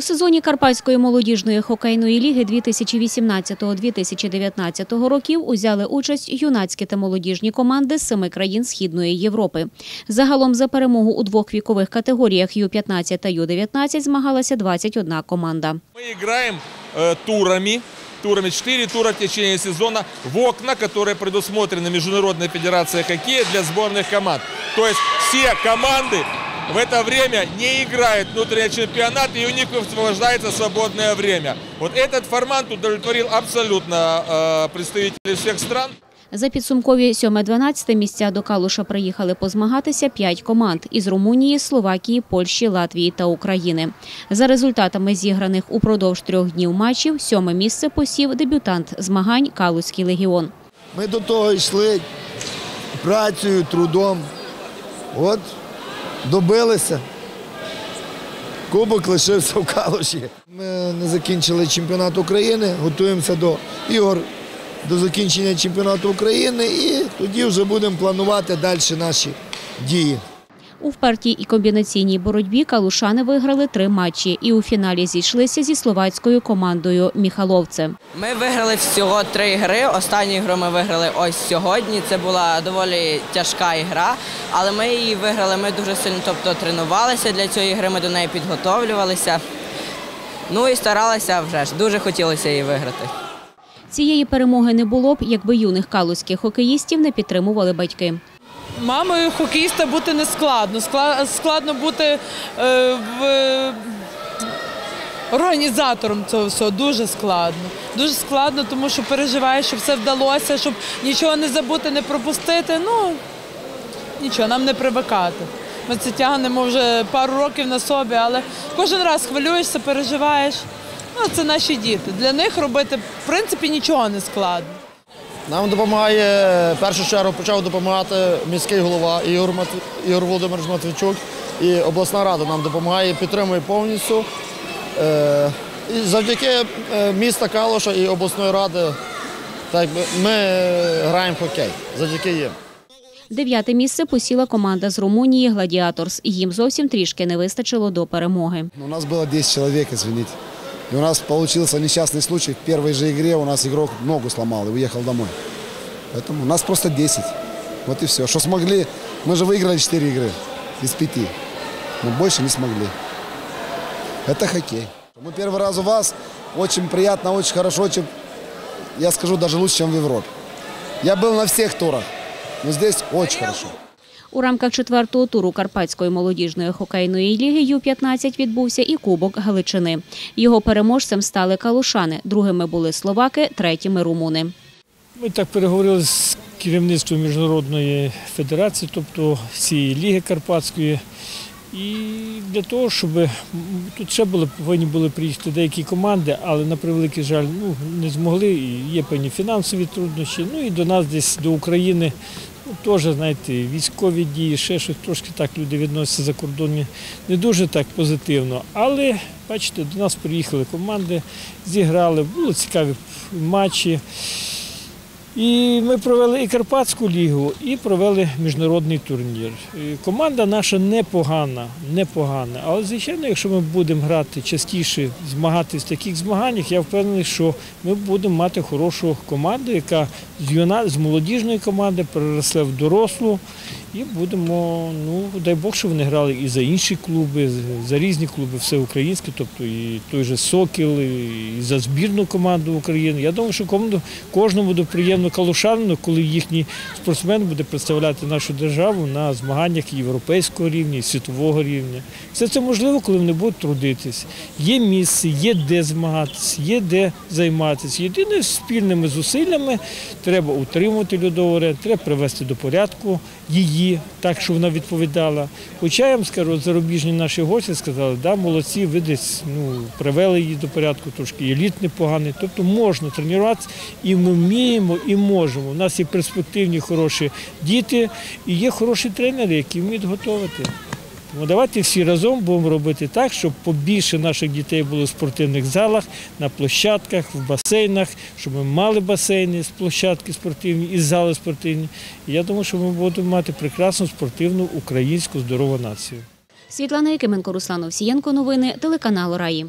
У сезоні Карпатської молодіжної хокейної ліги 2018-2019 років узяли участь юнацькі та молодіжні команди з семи країн Східної Європи. Загалом за перемогу у двох вікових категоріях Ю-15 та Ю-19 змагалася 21 команда. Мы играем э, турами, турами 4 тура в течение сезона в окна, которые предусмотрены Международной Федерацией хоккея для сборных команд. То есть все команды в это время не играют внутренний чемпионат, и у них освобождается свободное время. Вот этот формат удовлетворил абсолютно э, представителей всех стран. За підсумкові 7-12 місця до Калуша приїхали позмагатися 5 команд із Румунії, Словакії, Польщі, Латвії та України. За результатами зіграних упродовж трьох днів матчів сьоме місце посів дебютант змагань Калузький легіон. Ми до того йшли працею, трудом. От добилися. Кубок лишився в Калуші. Ми не закінчили чемпіонат України, готуємося до ігор до закінчення чемпіонату України і тоді вже будемо планувати далі наші дії. У впертій і комбінаційній боротьбі калушани виграли три матчі і у фіналі зійшлися зі словацькою командою Міхаловце. Ми виграли всього три гри. Останню гру ми виграли ось сьогодні. Це була доволі тяжка ігра, але ми її виграли. Ми дуже сильно тобто, тренувалися для цієї гри, ми до неї підготовлювалися. Ну і старалися вже ж. Дуже хотілося її виграти. Цієї перемоги не було б, якби юних калузьких хокеїстів не підтримували батьки. Мамою хокеїста бути не складно. Складно бути е, організатором цього всього. Дуже складно. Дуже складно, тому що переживаєш, щоб все вдалося, щоб нічого не забути, не пропустити. Ну нічого, нам не привикати. Ми це тягнемо вже пару років на собі, але кожен раз хвилюєшся, переживаєш. Ну, це наші діти. Для них робити в принципі нічого не складно. Нам допомагає в першу чергу почав допомагати міський голова Ігор, Мат- Ігор Володимирович Матвійчук і обласна рада нам допомагає, підтримує повністю. Е, І завдяки е, міста Калуша і обласної ради так, ми граємо в хокей. Завдяки їм. Дев'яте місце посіла команда з Румунії «Гладіаторс». Їм зовсім трішки не вистачило до перемоги. У нас было 10 человек, извините. И у нас получился несчастный случай. В первой же игре у нас игрок ногу сломал и уехал домой. Поэтому у нас просто 10. Вот и все. Что смогли, мы же выиграли 4 игры из 5. Но больше не смогли. Это хоккей. Мы первый раз у вас. Очень приятно, очень хорошо. Очень, я скажу, даже лучше, чем в Европе. Я был на всех турах. Но здесь очень хорошо. У рамках четвертого туру Карпатської молодіжної хокейної ліги Ю-15 відбувся і Кубок Галичини. Його переможцем стали калушани, другими були словаки, третіми румуни. Ми так переговорили з керівництвом Міжнародної федерації, тобто цієї ліги Карпатської. І для того, щоб тут ще були, повинні були приїхати деякі команди, але на превеликий жаль, ну не змогли. І є певні фінансові труднощі. Ну і до нас десь до України ну, теж, знаєте, військові дії, ще щось трошки так люди відносяться за кордоні не дуже так позитивно. Але бачите, до нас приїхали команди, зіграли, були цікаві матчі. І ми провели і Карпатську лігу, і провели міжнародний турнір. Команда наша непогана, непогана. Але, звичайно, якщо ми будемо грати частіше, змагатися в таких змаганнях, я впевнений, що ми будемо мати хорошу команду, яка з з молодіжної команди переросла в дорослу. І будемо, ну дай Бог, що вони грали і за інші клуби, за різні клуби, всеукраїнські, тобто і той же Сокіл, і за збірну команду України. Я думаю, що команду кожному буде приємно калушанину, коли їхній спортсмен буде представляти нашу державу на змаганнях європейського рівня, і світового рівня. Все це можливо, коли вони будуть трудитись. Є місце, є де змагатися, є де займатися. Єдине спільними зусиллями треба утримувати льодову арену, треба привести до порядку її так, щоб вона відповідала. Хоча я вам скажу, зарубіжні наші гості сказали, да, молодці, ви десь ну, привели її до порядку, трошки еліт літ непоганий. Тобто можна тренуватися, і ми вміємо, і можемо. У нас є перспективні хороші діти, і є хороші тренери, які вміють готувати. Тому давайте всі разом будемо робити так, щоб побільше наших дітей було в спортивних залах, на площадках, в басейнах, щоб ми мали басейни з площадки спортивні і зали спортивні. І я думаю, що ми будемо мати прекрасну спортивну українську здорову націю. Світлана Якименко, Руслан Овсієнко. Новини телеканалу Раї.